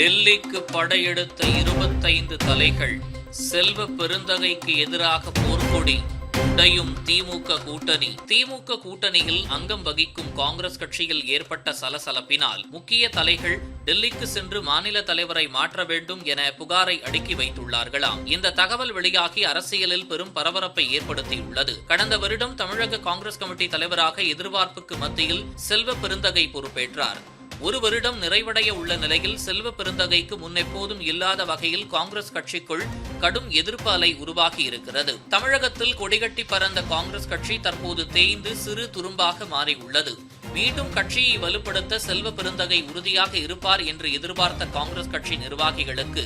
டெல்லிக்கு படையெடுத்த இருபத்தைந்து தலைகள் செல்வ பெருந்தகைக்கு எதிராக போர்க்கொடி உடையும் திமுக கூட்டணி. திமுக கூட்டணியில் அங்கம் வகிக்கும் காங்கிரஸ் கட்சியில் ஏற்பட்ட சலசலப்பினால் முக்கிய தலைகள் டெல்லிக்கு சென்று மாநில தலைவரை மாற்ற வேண்டும் என புகாரை அடுக்கி வைத்துள்ளார்களாம். இந்த தகவல் வெளியாகி அரசியலில் பெரும் பரபரப்பை ஏற்படுத்தியுள்ளது. கடந்த வருடம் தமிழக காங்கிரஸ் கமிட்டி தலைவராக எதிர்பார்ப்புக்கு மத்தியில் செல்வ பெருந்தகை பொறுப்பேற்றார். ஒரு வருடம் நிறைவடைய உள்ள நிலையில் செல்வ பெருந்தகைக்கு முன்னெப்போதும் இல்லாத வகையில் காங்கிரஸ் கட்சிக்குள் கடும் எதிர்ப்பு அலை உருவாகி இருக்கிறது. தமிழகத்தில் கொடிகட்டி பறந்த காங்கிரஸ் கட்சி தற்போது தேய்ந்து சிறு துரும்பாக மாறியுள்ளது. மீண்டும் கட்சியை வலுப்படுத்த செல்வ பெருந்தகை உறுதியாக இருப்பார் என்று எதிர்பார்த்த காங்கிரஸ் கட்சி நிர்வாகிகளுக்கு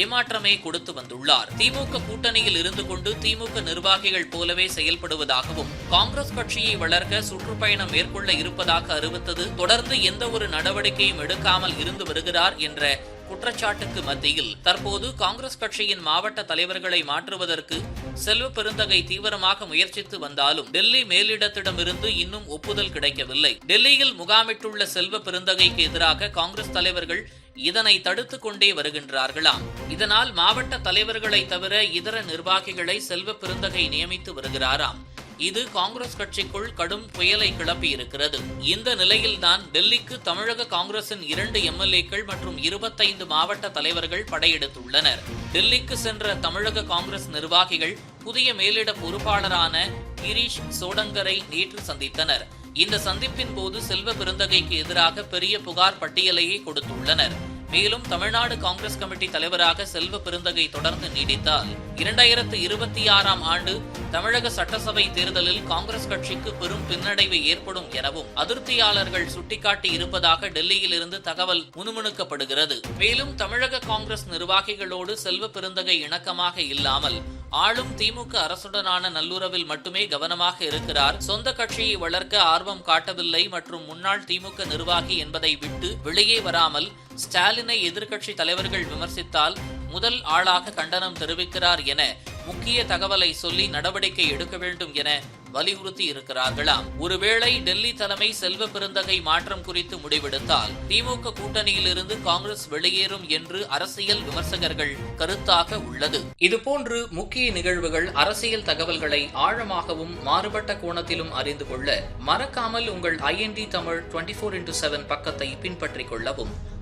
ஏமாற்றமே கொடுத்து வந்துள்ளார். திமுக கூட்டணியில் இருந்து கொண்டு திமுக நிர்வாகிகள் போலவே செயல்படுவதாகவும் காங்கிரஸ் கட்சியை வளர்க்க சுற்றுப்பயணம் மேற்கொள்ள இருப்பதாக அறிவித்தது. தொடர்ந்து எந்த ஒரு நடவடிக்கையும் எடுக்காமல் இருந்து வருகிறார் என்ற குற்றச்சாட்டுக்கு மத்தியில் தற்போது காங்கிரஸ் கட்சியின் மாவட்ட தலைவர்களை மாற்றுவதற்கு செல்வ பெருந்தகை தீவிரமாக முயற்சித்து வந்தாலும் டெல்லி மேலிடத்திடமிருந்து இன்னும் ஒப்புதல் கிடைக்கவில்லை. டெல்லியில் முகாமிட்டுள்ள செல்வ பெருந்தகைக்கு எதிராக காங்கிரஸ் தலைவர்கள் இதனை தடுத்துக் கொண்டே வருகின்றார்களாம். இதனால் மாவட்ட தலைவர்களை தவிர இதர நிர்வாகிகளை செல்வ பெருந்தகை நியமித்து வருகிறாராம். இது காங்கிரஸ் கட்சிக்குள் கடும் புயலை கிளப்பி இருக்கிறது இந்த நிலையில்தான் டெல்லிக்கு தமிழக காங்கிரசின் இரண்டு எம்எல்ஏக்கள் மற்றும் இருபத்தைந்து மாவட்ட தலைவர்கள் படையெடுத்துள்ளனர். டெல்லிக்கு சென்ற தமிழக காங்கிரஸ் நிர்வாகிகள் புதிய மேலிட பொறுப்பாளரான கிரீஷ் சோடங்கரை நேற்று சந்தித்தனர். இந்த சந்திப்பின் போது செல்வ பெருந்தகைக்கு எதிராக பெரிய புகார் பட்டியலையே கொடுத்துள்ளனர். மேலும் தமிழ்நாடு காங்கிரஸ் கமிட்டி தலைவராக செல்வ பெருந்தகை தொடர்ந்து நீடித்தால் இரண்டாயிரத்து இருபத்தி ஆறாம் ஆண்டு தமிழக சட்டசபை தேர்தலில் காங்கிரஸ் கட்சிக்கு பெரும் பின்னடைவு ஏற்படும் எனவும் அதிருப்தியாளர்கள் சுட்டிக்காட்டி இருப்பதாக டெல்லியில் இருந்து தகவல் முணுமுணுக்கப்படுகிறது. மேலும் தமிழக காங்கிரஸ் நிர்வாகிகளோடு செல்வ பெருந்தகை இணக்கமாக இல்லாமல் ஆளும் திமுக அரசுடனான நல்லுறவில் மட்டுமே கவனமாக இருக்கிறார். சொந்த கட்சியை வளர்க்க ஆர்வம் காட்டவில்லை மற்றும் முன்னாள் திமுக நிர்வாகி என்பதை விட்டு வெளியே வராமல் ஸ்டாலினை எதிர்க்கட்சி தலைவர்கள் விமர்சித்தால் முதல் ஆளாக கண்டனம் தெரிவிக்கிறார் என முக்கிய தகவலை சொல்லி நடவடிக்கை எடுக்க வேண்டும் என வலியுறுத்தி இருக்கிறார்களாம். ஒருவேளை டெல்லி தலைமை செல்வ பெருந்தகை மாற்றம் குறித்து முடிவெடுத்தால் திமுக கூட்டணியிலிருந்து காங்கிரஸ் வெளியேறும் என்று அரசியல் விமர்சகர்கள் கருத்தாக உள்ளது. இதுபோன்று முக்கிய நிகழ்வுகள் அரசியல் தகவல்களை ஆழமாகவும் மாறுபட்ட கோணத்திலும் அறிந்து கொள்ள மறக்காமல் உங்கள் INT Tamil twenty four into seven பக்கத்தை பின்பற்றிக் கொள்ளவும்.